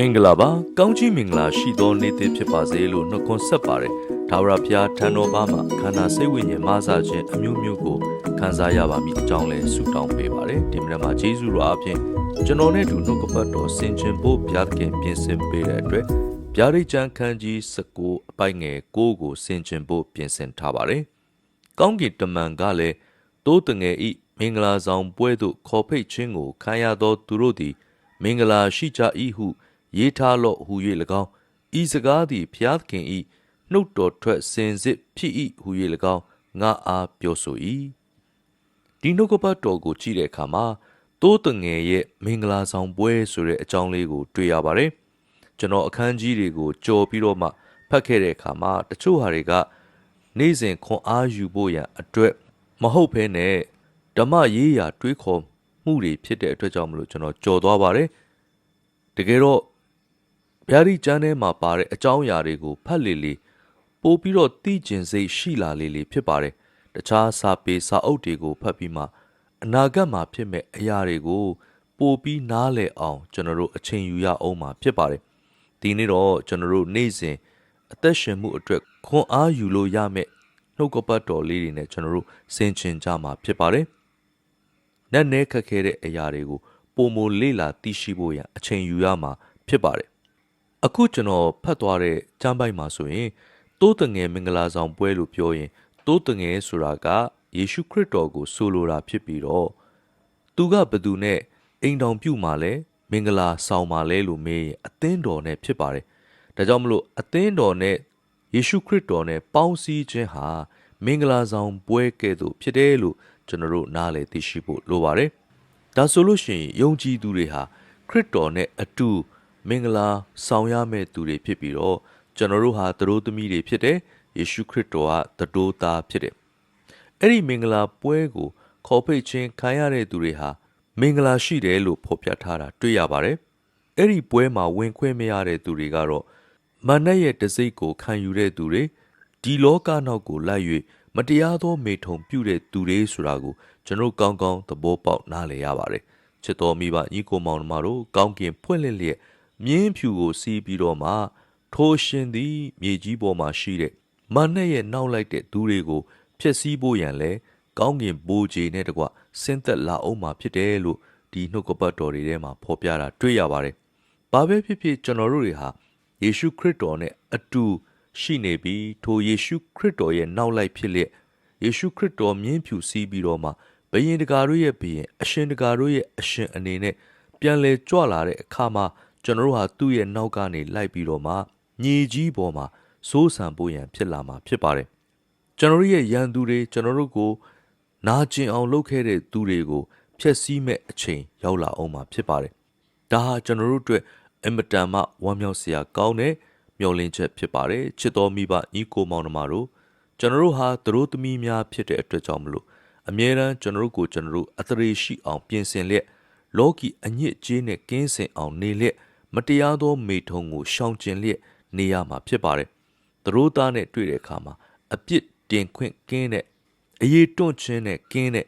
မင်္ဂလာပါကောင်းကြီးမင်္ဂလာရှိသောနေ့သစ်ဖြစ်ပါစေလို့နှုတ်ခွန်းဆက်ပါတယ်ဒါဝရဖျားထံတော်ဘာမှာခန္ဓာစိတ်ဝိညာဉ်မဆခြင်းအမျိုးမျိုးကိုခံစားရပါမည်အကြောင်းလဲဆုတောင်းပေးပါတယ်ဒီမနက်မှာဂျေဇုတော်အပြင်ကျွန်တော်နဲ့အတူနှုတ်ကပတ်တော်ဆင်ခြင်ဖို့ဘုရားသခင်ပြင်ဆင်ပေးတဲ့အတွက်ဗျာဒိတ်ကျမ်းခန်းကြီး19အပိုက်ငယ်6ကိုဆင်ခြင်ဖို့ပြင်ဆင်ထားပါတယ်ကောင်းကင်တမန်ကလည်းတိုးတငယ်ဤမင်္ဂလာဆောင်ပွဲသို့ခေါ်ဖိတ်ခြင်းကိုခံရသောသူတို့သည်မင်္ဂလာရှိကြ၏ဟု ရေးထားလော့ဟူ၍၎င်းဤစကားသည်ဖျားသခင်ဤနှုတ်တော်ထွက်စင်စစ်ဖြစ်၏ဟူ၍၎င်းငါအားပြောဆို၏ဒီနှုတ်ကပတ်တော်ကိုကြည့်တဲ့အခါမှာတိုးတငယ်ရဲ့မင်္ဂလာဆောင်ပွဲဆိုတဲ့အကြောင်းလေးကို တွေ့ရပါတယ်ကျွန်တော်အခန်းကြီးတွေကိုကြော်ပြီးတော့မှဖတ်ခဲ့တဲ့အခါမှာတချို့ဟာတွေက နေ့စဉ်ခွန်အားယူဖို့ရန်အတွက်မဟုတ်ဘဲနဲ့ဓမ္မရေးရာတွေးခေါ်မှုတွေဖြစ်တဲ့အတွက်ကြောင့်မလို့ကျွန်တော်ကြော်သွားပါတယ်တကယ်တော့ ဗျာဒိကျမ်းထဲမှာပါတဲ့အကြောင်းအရာတွေကိုဖတ်လေလေပို့ပြီးတော့သိကျင်စိတ်ရှိလာလေလေဖြစ်ပါတယ်တခြားစာပေစာအုပ်တွေကိုဖတ်ပြီးမှအနာဂတ်မှာဖြစ်မဲ့အရာတွေကိုပို့ပြီးနားလည်အောင်ကျွန်တော်တို့အချိန်ယူရအောင်မှာဖြစ်ပါတယ်ဒီနေ့တော့ကျွန်တော်တို့နေ့စဉ်အသက်ရှင်မှုအတွက်ခွန်အားယူလို့ရမယ့်နှုတ်ကပတ်တော်လေးတွေနဲ့ကျွန်တော်တို့ဆင်ခြင်ကြမှာဖြစ်ပါတယ်နက်နဲခက်ခဲတဲ့အရာတွေကိုပုံမလေးလာသိရှိဖို့ရန်အချိန်ယူရမှာဖြစ်ပါတယ် အခုကျွန်တော်ဖတ်သွားတဲ့ကျမ်းပိုက်မှာဆိုရင်တိုးတငယ်မင်္ဂလာဆောင်ပွဲလို့ပြောရင်တိုးတငယ်ဆိုတာကယေရှုခရစ်တော်ကိုဆိုလိုတာဖြစ်ပြီးတော့သူကဘသူနဲ့အိမ်တော်ပြုမှာလဲမင်္ဂလာဆောင်မှာလဲလို့မေးရင်အသင်းတော်နဲ့ဖြစ်ပါတယ်ဒါကြောင့်မလို့အသင်းတော်နဲ့ယေရှုခရစ်တော်နဲ့ပေါင်းစည်းခြင်းဟာမင်္ဂလာဆောင်ပွဲကဲ့သို့ဖြစ်တယ်လို့ကျွန်တော်တို့နားလည်သိရှိဖို့လိုပါတယ်ဒါဆိုလို့ရှိရင်ယုံကြည်သူတွေဟာခရစ်တော်နဲ့အတူတူ မင်္ဂလာဆောင်ရမယ့်သူတွေဖြစ်ပြီးတော့ကျွန်တော်တို့ဟာသတို့သမီးတွေဖြစ်တယ်ယေရှုခရစ်တော်ကသတို့သားဖြစ်တယ်အဲ့ဒီမင်္ဂလာပွဲကိုခေါ်ဖိတ်ခြင်းခံရတဲ့သူတွေဟာမင်္ဂလာရှိတယ်လို့ဖော်ပြထားတာတွေ့ရပါတယ်အဲ့ဒီပွဲမှာဝင်ခွင့်မရတဲ့သူတွေကတော့မနက်ရဲ့တစိ့ကိုခံယူတဲ့သူတွေဒီလောကနောက်ကိုလိုက်၍မတရားသောမေထုံပြုတဲ့သူတွေဆိုတာကိုကျွန်တော်ကောင်းကောင်းသဘောပေါက်နားလည်ရပါတယ်ချစ်တော်မိဘညီကိုမောင်နှမတို့ကောင်းကင်ဖွင့်လှစ်လျက် မြင်းဖြူကိုစီးပြီးတော့မှထိုရှင်သည်မြေကြီးပေါ်မှာရှိတဲ့မနက်ရဲ့နောက်လိုက်တဲ့သူတွေကိုဖျက်ဆီးဖို့ရန်လဲကောင်းကင်ဘိုးကြီးနဲ့တကွဆင်းသက်လာအောင်မှာဖြစ်တယ်လို့ဒီနှုတ်ကပတ်တော်တွေထဲမှာဖော်ပြတာတွေ့ရပါတယ်။ဘာပဲဖြစ်ဖြစ်ကျွန်တော်တို့တွေဟာယေရှုခရစ်တော်နဲ့အတူရှိနေပြီးထိုယေရှုခရစ်တော်ရဲ့နောက်လိုက်ဖြစ်လျက်ယေရှုခရစ်တော်မြင်းဖြူစီးပြီးတော့မှဘယင်တကာတို့ရဲ့ဘယင်အရှင်တကာတို့ရဲ့အရှင်အနေနဲ့ပြန်လဲကြွလာတဲ့အခါမှာ ကျွန်တော်တို့ဟာသူ့ရဲ့နောက်ကနေလိုက်ပြီးတော့မှညီကြီးပေါ်မှာစိုးစံဖို့ရန်ဖြစ်လာမှာဖြစ်ပါတယ်ကျွန်တော်တို့ရဲ့ရန်သူတွေကျွန်တော်တို့ကိုနာကျင်အောင်လုပ်ခဲ့တဲ့သူတွေကိုဖျက်ဆီးမဲ့အချိန်ရောက်လာအောင်မှာဖြစ်ပါတယ်ဒါဟာကျွန်တော်တို့အတွက်အင်မတန်မှဝမ်းမြောက်စရာကောင်းတဲ့မျှော်လင့်ချက်ဖြစ်ပါတယ်ချစ်တော်မိဘညီကိုမောင်နှမတို့ကျွန်တော်တို့ဟာသူတို့သမီးများဖြစ်တဲ့အတွက်ကြောင့်မလို့အမြဲတမ်းကျွန်တော်တို့ကိုကျွန်တော်တို့အသရေရှိအောင်ပြင်ဆင်လျက်လောကီအညစ်အကြေးနဲ့ကင်းစင်အောင်နေလျက် မတရားသောမေထုံကိုရှောင်ကျဉ်လျက်နေရမှာဖြစ်ပါတယ်။သူတို့သားနဲ့တွေ့တဲ့အခါမှာအပြစ်တင်ခွင့်ကင်းတဲ့အရေးတွန့်ခြင်းနဲ့ကင်းတဲ့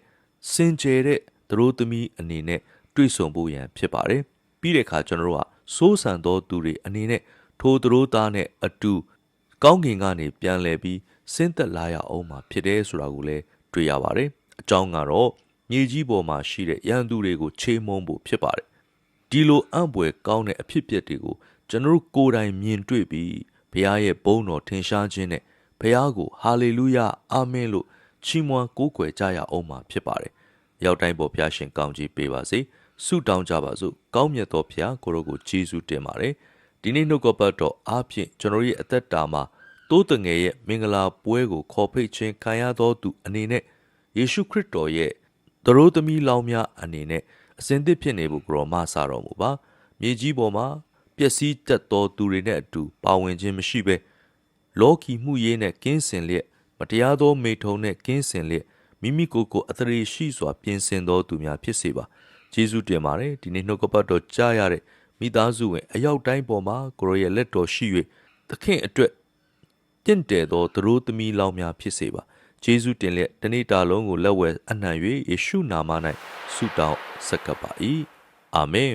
စင်ကြယ်တဲ့သူတို့သမီးအနေနဲ့တွေ့ဆုံဖို့ရန်ဖြစ်ပါတယ်။ပြီးတဲ့အခါကျွန်တော်တို့ကစိုးစံသောသူတွေအနေနဲ့ထိုသူတို့သားနဲ့အတူကောင်းကင်ကနေပြန်လည်ပြီးဆင်းသက်လာရအောင်မှာဖြစ်တယ်ဆိုတာကိုလည်းတွေ့ရပါတယ်။အကြောင်းကတော့မြေကြီးပေါ်မှာရှိတဲ့ရန်သူတွေကိုချေးမုန်းဖို့ဖြစ်ပါတယ်။ ဒီလိုအံ့ဖွယ်ကောင်းတဲ့အဖြစ်အပျက်တွေကိုကျွန်တော်တို့ကိုယ်တိုင်မြင်တွေ့ပြီးဘုရားရဲ့ဘုန်းတော်ထင်ရှားခြင်းနဲ့ဘုရားကိုဟာလေလုယအာမင်လို့ချီးမွမ်းကိုးကွယ်ကြရအောင်မှာဖြစ်ပါတယ်။ရောက်တိုင်းပေါ်ဘုရားရှင်ကောင်းကြီးပေးပါစေ။ဆုတောင်းကြပါစို့။ကောင်းမြတ်သောဘုရားကိုရောကိုယေရှုတင်ပါတယ်။ဒီနေ့နှုတ်ကပတ်တော်အားဖြင့်ကျွန်တော်ရဲ့အသက်တာမှာတိုးတငယ်ရဲ့မင်္ဂလာပွဲကိုခေါ်ဖိတ်ခြင်းခံရသောသူအနေနဲ့ယေရှုခရစ်တော်ရဲ့သရိုးသမီးလောင်းများအနေနဲ့ အစဉ်သစ်ဖြစ်နေဖို့ကိုရောမဆတော်မူပါမြေကြီးပေါ်မှာပျက်စီးတတ်သောသူတွေနဲ့အတူပါဝင်ခြင်းမရှိဘဲလောကီမှုရေးနဲ့ကင်းစင်လျက်မတရားသောမေထုံနဲ့ကင်းစင်လျက်မိမိကိုယ်ကိုအသရေရှိစွာပြင်ဆင်သောသူများဖြစ်စေပါယေရှုတင်ပါတယ်ဒီနေ့နှုတ်ကပတ်တော်ကြားရတဲ့မိသားစုဝင်အရောက်တိုင်းပေါ်မှာကိုရောရဲ့လက်တော်ရှိ၍သခင်အတွက်တင့်တယ်သောသူတို့သမီးလောင်းများဖြစ်စေပါ ဂျေဇုတင်လက်တနေ့တာလုံးကိုလက်ဝဲအနှံ့၍ယေရှုနာမ၌ဆုတောင်းဆက်ကပ်ပါ၏အာမင်